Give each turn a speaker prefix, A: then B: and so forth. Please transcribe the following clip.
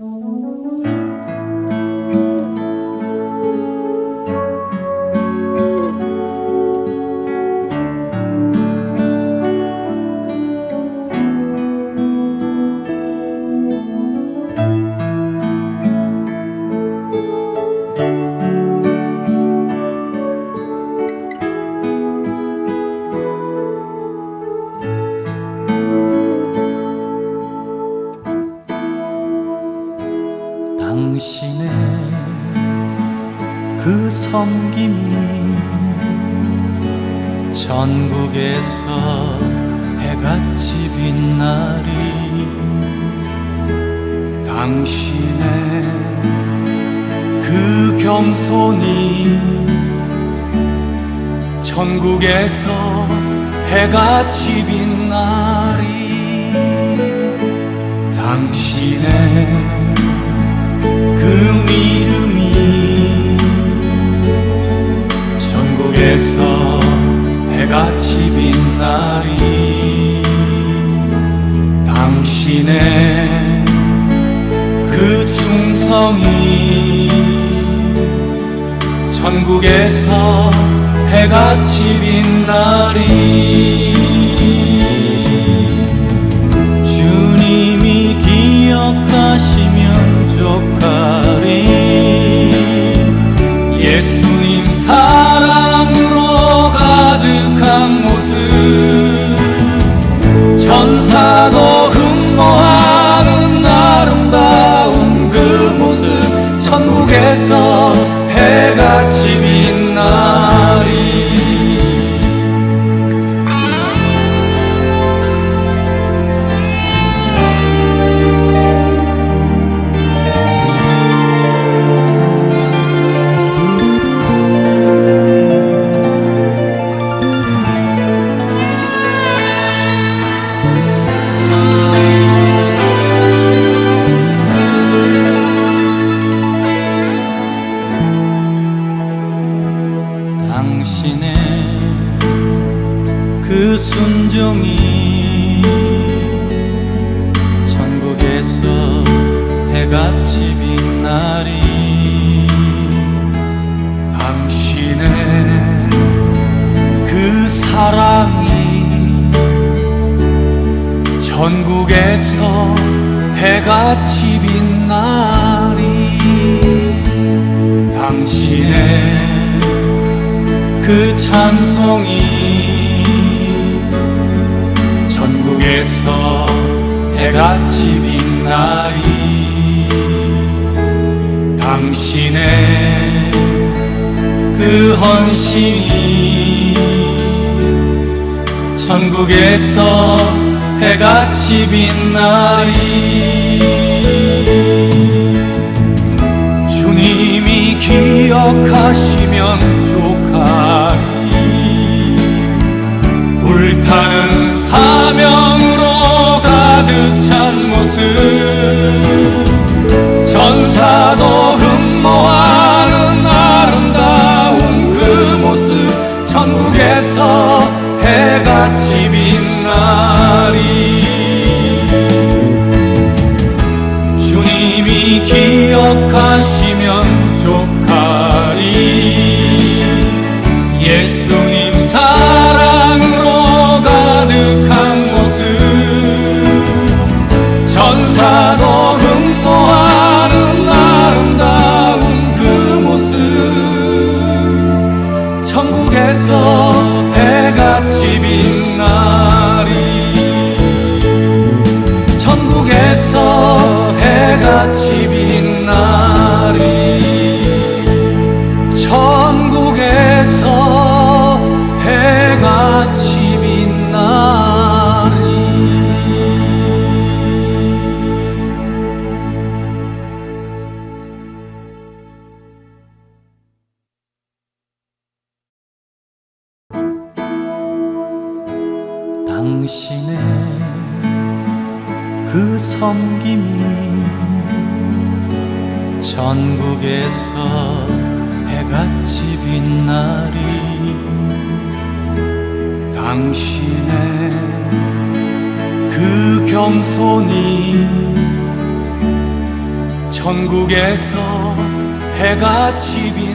A: Música 당신의 그 섬김이 전국에서 해같이 빛나리 당신의 그 겸손이 전국에서 해같이 빛나리 당신의 해같이 빛나리 당신의 그 충성이 전국에서 해같이 빛나리 순종이 전국에서 해같이 빛나리 당신의 그 사랑이 전국에서 해같이 빛나리 당신의 그 찬송이 전국에서 해같이 빛나리 당신의 그 헌신이 전국에서 해같이 빛나리 주님이 기억하시면 좋가리 불타는 가득 전사도 흠모하는 아름다운 그 모습 천국에서 해같이 빛나리 주님이 기억하 천국에서 해같이 천국에서 해같이 당신의 그 섬김이 전국에서 해같이 빛나리 당신의 그 겸손이 천국에서 해같이 빛